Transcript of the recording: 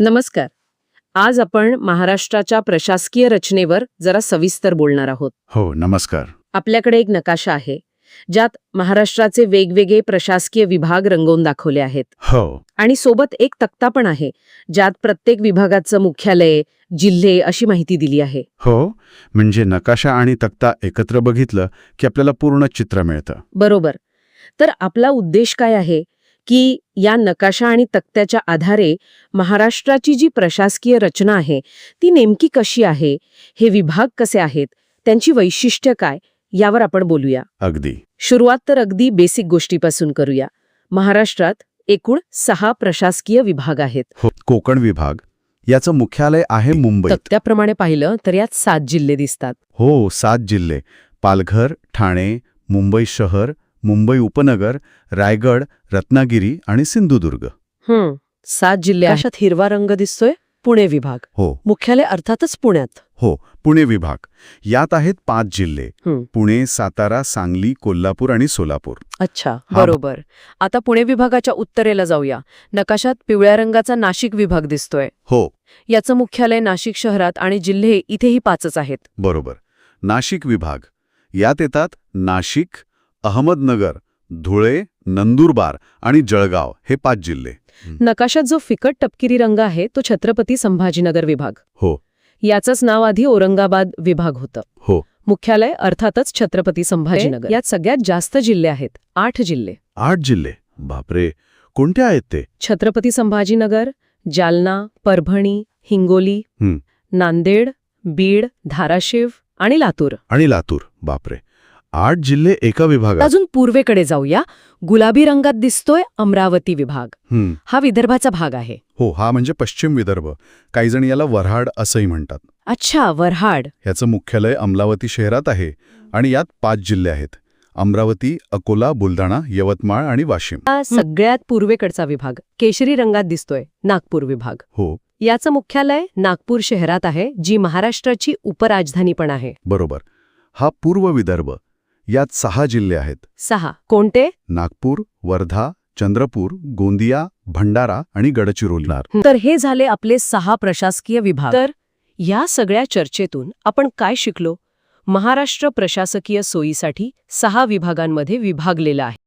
नमस्कार. आज आपण महाराष्ट्राच्या प्रशासकीय रचनेवर जरा सविस्तर बोलणार आहोत. हो नमस्कार. आपल्याकडे एक नकाशा आहे ज्यात महाराष्ट्राचे वेगवेगळे प्रशासकीय विभाग रंगवून दाखवले आहेत. हो. आणि सोबत एक तक्ता पण आहे ज्यात प्रत्येक विभागाचं मुख्यालय जिल्हे अशी माहिती दिली आहे. हो म्हणजे नकाशा आणि तक्ता एकत्र बघितलं की आपल्याला पूर्ण चित्र मिळतं. बरोबर. तर आपला उद्देश काय आहे की या नकाशा आणि तक्त्याच्या आधारे महाराष्ट्राची जी प्रशासकीय रचना आहे ती नेमकी कशी आहे हे विभाग कसे आहेत त्यांची वैशिष्ट्य काय यावर आपण बोलूया. अगदी. सुरुवात तर अगदी बेसिक गोष्टीपासून करूया. महाराष्ट्रात एकूण सहा प्रशासकीय विभाग आहेत. हो कोकण विभाग. याचं मुख्यालय आहे मुंबईत. तक्त्याप्रमाणे पाहिलं तर यात सात जिल्हे दिसतात. हो सात जिल्हे. पालघर ठाणे मुंबई शहर मुंबई उपनगर रायगड रत्नागिरी आणि सिंधुदुर्ग. हम्म सात जिल्हे आहेत. आकाशात हिरवा रंग दिसतोय पुणे विभाग. हो. मुख्यालय अर्थातच पुण्यात. हो पुणे विभाग. यात आहेत पाच जिल्हे. पुणे सातारा सांगली कोल्हापूर आणि सोलापूर. अच्छा हा. बरोबर. आता पुणे विभागाच्या उत्तरेला जाऊया. नकाशात पिवळ्या रंगाचा नाशिक विभाग दिसतोय. हो. याचं मुख्यालय नाशिक शहरात आणि जिल्हे इथेही पाचच आहेत. बरोबर. नाशिक विभाग. यात येतात नाशिक अहमदनगर धुळे नंदुरबार आणि जळगाव हे पाच जिल्हे. नकाशात जो फिकट तपकिरी रंग आहे तो छत्रपती संभाजीनगर विभाग. हो. याचंच नाव आधी औरंगाबाद विभाग होतं. हो. मुख्यालय अर्थातच छत्रपती संभाजीनगर. यात सगळ्यात जास्त जिल्हे आहेत आठ जिल्हे. आठ जिल्हे? बापरे! कोणते आहेत ते? छत्रपती संभाजीनगर जालना परभणी हिंगोली. नांदेड बीड धाराशिव आणि लातूर. आणि लातूर. बापरे! आठ जिल्हे एका विभागात. अजून पूर्वेकडे जाऊया. गुलाबी रंगात दिसतोय अमरावती विभाग. हं. विदर्भाचा भाग आहे. हो हा म्हणजे पश्चिम विदर्भ. काही जण याला वऱ्हाड असंही म्हणतात. अच्छा वऱ्हाड. ह्याचं मुख्यालय अमरावती शहरात आहे आणि यात पाच जिल्हे आहेत. अमरावती अकोला बुलढाणा यवतमाळ आणि वाशिम. हा सगळ्यात पूर्वेकडचा विभाग. केशरी रंगात दिसतोय नागपूर विभाग. हो. याचं मुख्यालय नागपूर शहरात आहे जी महाराष्ट्राची उपराजधानी पण आहे. बरोबर. हा पूर्व विदर्भ. यात सहा जिल्हे आहेत. सहा. कोणते? नागपूर वर्धा चंद्रपूर गोंदिया भंडारा आणि गडचिरोली. तर हे झाले आपले सहा प्रशासकीय विभाग. तर या सगळ्या चर्चेतून आपण काय शिकलो? महाराष्ट्र प्रशासकीय सोयीसाठी सहा विभागांमध्ये विभागलेला आहे.